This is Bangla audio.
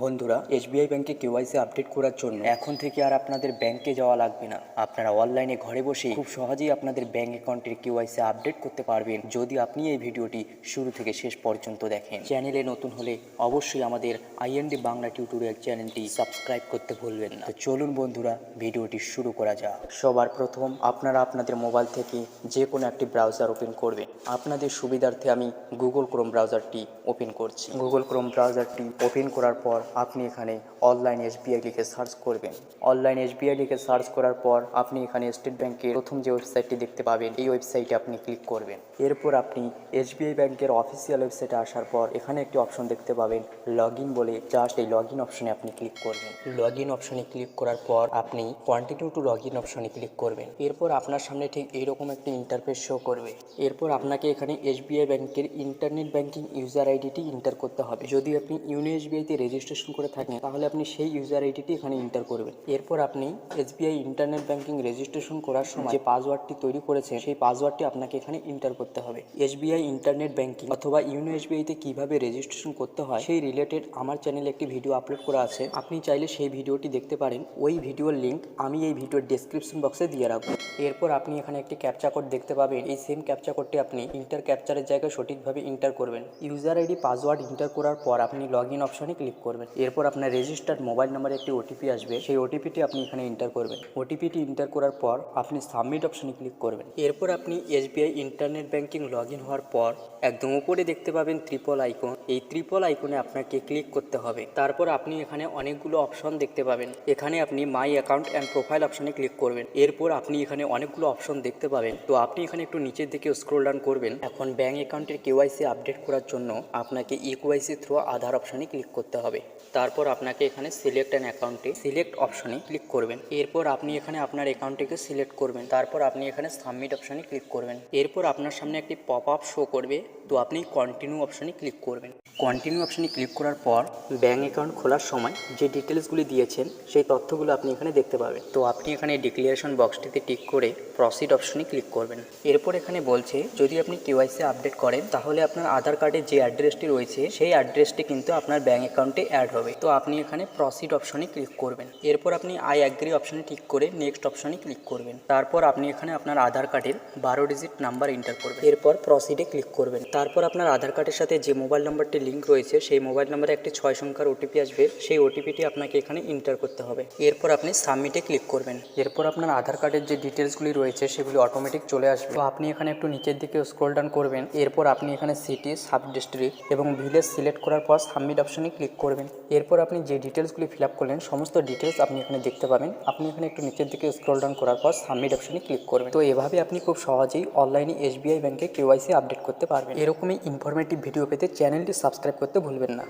বন্ধুরা, এসবিআই ব্যাংকে কেওয়াইসি আপডেট করার জন্য এখন থেকে আর আপনাদের ব্যাংকে যাওয়া লাগবে না। আপনারা অনলাইনে ঘরে বসে খুব সহজেই আপনাদের ব্যাংক অ্যাকাউন্টের কেওয়াইসি আপডেট করতে পারবেন যদি আপনি এই ভিডিওটি শুরু থেকে শেষ পর্যন্ত দেখেন। চ্যানেলে নতুন হলে অবশ্যই আমাদের আইএনডি বাংলা টিউটোরিয়াল চ্যানেলটি সাবস্ক্রাইব করতে ভুলবেন না। তো চলুন বন্ধুরা, ভিডিওটি শুরু করা যাক। সবার প্রথম আপনারা আপনাদের মোবাইল থেকে যে কোনো একটি ব্রাউজার ওপেন করবেন। আপনাদের সুবিধার্থে আমি গুগল ক্রোম ব্রাউজারটি ওপেন করছি। গুগল ক্রোম ব্রাউজারটি ওপেন করার পর আপনি এখানে অনলাইন এসবিআই লিখে সার্চ করবেন। অনলাইন এসবিআই লিখে সার্চ করার পর আপনি এখানে স্টেট ব্যাংকের প্রথম যে ওয়েবসাইটটি দেখতে পাবেন, এই ওয়েবসাইটে আপনি ক্লিক করবেন। এরপর আপনি এসবিআই ব্যাংকের অফিসিয়াল ওয়েবসাইটে আসার পর এখানে একটি অপশন দেখতে পাবেন লগ বলে। জাস্ট এই লগ অপশনে আপনি ক্লিক করবেন। লগ অপশনে ক্লিক করার পর আপনি কন্টিনিউ টু লগ অপশনে ক্লিক করবেন। এরপর আপনার সামনে ঠিক এইরকম একটি ইন্টারফেস শো করবে। এরপর আপনাকে এখানে এসবিআই ব্যাংকের ইন্টারনেট ব্যাংকিং ইউজার আইডিটি ইন্টার করতে হবে। যদি আপনি ইউনো এসবিআইতে রেজিস্ট্রেশন করে থাকেন, তাহলে আপনি সেই ইউজার আইডিটি এখানে ইন্টার করবেন। এরপর আপনি এসবিআই ইন্টারনেট ব্যাংকিং রেজিস্ট্রেশন করার সময় যে পাসওয়ার্ডটি তৈরি করেছেন, সেই পাসওয়ার্ডটি আপনাকে এখানে ইন্টার করতে হবে। এসবিআই ইন্টারনেট ব্যাংকিং অথবা ইউনো এসবিআইতে কীভাবে রেজিস্ট্রেশন করতে হয়, সেই রিলেটেড আমার চ্যানেলে একটি ভিডিও আপলোড করা আছে। আপনি চাইলে সেই ভিডিওটি দেখতে পারেন। ওই ভিডিওর লিঙ্ক আমি এই ভিডিওর ডেসক্রিপশন বক্সে দিয়ে রাখব। এরপর আপনি এখানে একটি ক্যাপচা কোড দেখতে পাবেন। এই সেম ক্যাপচা কোডটি আপনি ইন্টার ক্যাপচারের জায়গায় সঠিকভাবে ইন্টার করবেন। ইউজার আইডি পাসওয়ার্ড ইন্টার করার পর আপনি লগ ইন অপশনে ক্লিক করবেন। এরপর আপনার রেজিস্টার্ড মোবাইল নাম্বারে একটি ওটিপি আসবে। সেই ওটিপিটি আপনি এখানে ইন্টার করবেন। ওটিপিটি ইন্টার করার পর আপনি সাবমিট অপশনে ক্লিক করবেন। এরপর আপনি এসবিআই ইন্টারনেট ব্যাংকিং লগ হওয়ার পর একদম উপরে দেখতে পাবেন ত্রিপল আইকন এই ত্রিপল আইকনে আপনাকে ক্লিক করতে হবে। তারপর আপনি এখানে অনেকগুলো অপশন দেখতে পাবেন। এখানে আপনি মাই অ্যাকাউন্ট অ্যান্ড প্রোফাইল অপশনে ক্লিক করবেন। এরপর আপনি এখানে অনেকগুলো অপশন দেখতে পাবেন। তো আপনি এখানে একটু নিচের দিকে স্ক্রোল ডাউন করবেন। এখন ব্যাঙ্ক অ্যাকাউন্টের কেওয়াইসি আপডেট করার জন্য আপনাকে ই কেওয়াইসি থ্রু আধার অপশনে ক্লিক করতে হবে। তারপর আপনাকে এখানে সিলেক্ট অ্যান অ্যাকাউন্টে সিলেক্ট অপশনে ক্লিক করবেন। এরপর আপনি এখানে আপনার অ্যাকাউন্টটিকে সিলেক্ট করবেন। তারপর আপনি এখানে সাবমিট অপশনে ক্লিক করবেন। এরপর আপনার সামনে একটি পপ আপ শো করবে। তো আপনি কন্টিনিউ অপশনে ক্লিক করবেন। কন্টিনিউ অপশনে ক্লিক করার পর ব্যাঙ্ক অ্যাকাউন্ট খোলার সময় যে ডিটেলসগুলি দিয়েছেন, সেই তথ্যগুলো আপনি এখানে দেখতে পাবেন। তো আপনি এখানে ডিক্লারেশন বক্সটিতে টিক করে প্রসিড অপশনে ক্লিক করবেন। এরপর এখানে বলছে, যদি আপনি কেওয়াইসি আপডেট করেন, তাহলে আপনার আধার কার্ডের যে অ্যাড্রেসটি রয়েছে, সেই অ্যাড্রেসটি কিন্তু আপনার ব্যাঙ্ক অ্যাকাউন্টে হবে। তো আপনি এখানে প্রসিড অপশনে ক্লিক করবেন। এরপর আপনি আই অ্যাগ্রি অপশনে টিক করে নেক্সট অপশনে ক্লিক করবেন। তারপর আপনি এখানে আপনার আধার কার্ডের বারো ডিজিট নাম্বার এন্টার করবেন। এরপর প্রসিডে ক্লিক করবেন। তারপর আপনার আধার কার্ডের সাথে যে মোবাইল নাম্বারটি লিঙ্ক রয়েছে, সেই মোবাইল নাম্বারে একটি ছয় সংখ্যার ওটিপি আসবে। সেই ওটিপিটি আপনাকে এখানে এন্টার করতে হবে। এরপর আপনি সাবমিটে ক্লিক করবেন। এরপর আপনার আধার কার্ডের যে ডিটেলসগুলি রয়েছে, সেগুলি অটোমেটিক চলে আসবে। তো আপনি এখানে একটু নিচের দিকে স্ক্রল ডাউন করবেন। এরপর আপনি এখানে সিটি সাব ডিস্ট্রিক্ট এবং ভিলেজ সিলেক্ট করার পর সাবমিট অপশনে ক্লিক করবেন। এরপর আপনি যে ডিটেলসগুলি ফিল আপ করলেন, সমস্ত ডিটেলস আপনি এখানে দেখতে পাবেন। আপনি এখানে একটু নিচের দিকে স্ক্রল ডাউন করার পর সাবমিট অপশনে ক্লিক করবেন। তো এভাবে আপনি খুব সহজেই অনলাইনে এস এসবিআই ব্যাংকে কেওয়াইসি আপডেট করতে পারবেন। এরকমই ইনফরমেটিভ ভিডিও পেতে চ্যানেলটি সাবস্ক্রাইব করতে ভুলবেন না।